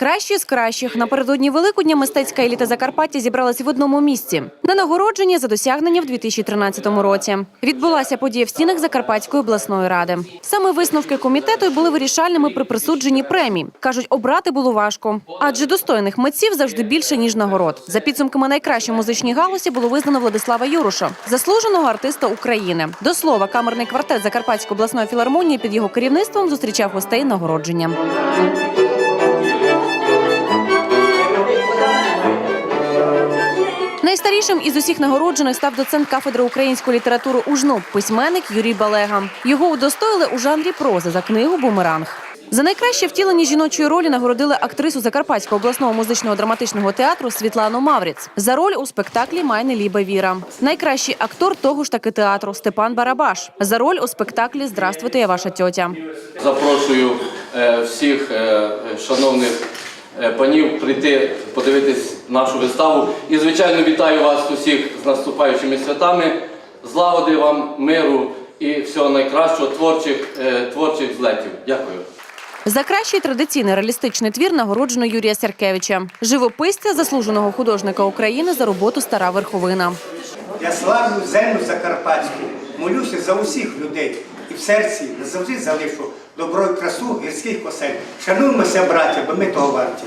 Кращі з кращих напередодні Великодня мистецька еліта Закарпаття зібралась в одному місці на нагородження за досягнення в 2013 році. Відбулася подія в стінах Закарпатської обласної ради. Саме висновки комітету були вирішальними при присудженні премій. кажуть, обрати було важко, адже достойних митців завжди більше ніж нагород. За підсумками найкращої музичній галузі було визнано Владислава Юруша, заслуженого артиста України. До слова, камерний квартет Закарпатської обласної філармонії під його керівництвом зустрічав гостей нагородження. Найстарішим із усіх нагороджених став доцент кафедри української літератури УЖНУ, письменник Юрій Балега. Його удостоїли у жанрі прози за книгу Бумеранг. За найкраще втілення жіночої ролі нагородили актрису Закарпатського обласного музичного драматичного театру Світлану Мавріц за роль у спектаклі Майне Ліба Віра. Найкращий актор того ж таки театру Степан Барабаш за роль у спектаклі Здравствуйте, я ваша тьотя. Запрошую е, всіх е, шановних панів прийти подивитись нашу виставу. І, звичайно, вітаю вас усіх з наступаючими святами. Злагоди вам, миру і всього найкращого, творчих, е, творчих злетів. Дякую. За кращий традиційний реалістичний твір нагороджено Юрія Сяркевича, живописця, заслуженого художника України за роботу Стара верховина. Я славлю землю Закарпатську, молюся за усіх людей і в серці назавжди залишу добро і красу гірських осель. Шануймося, браття, бо ми того варті.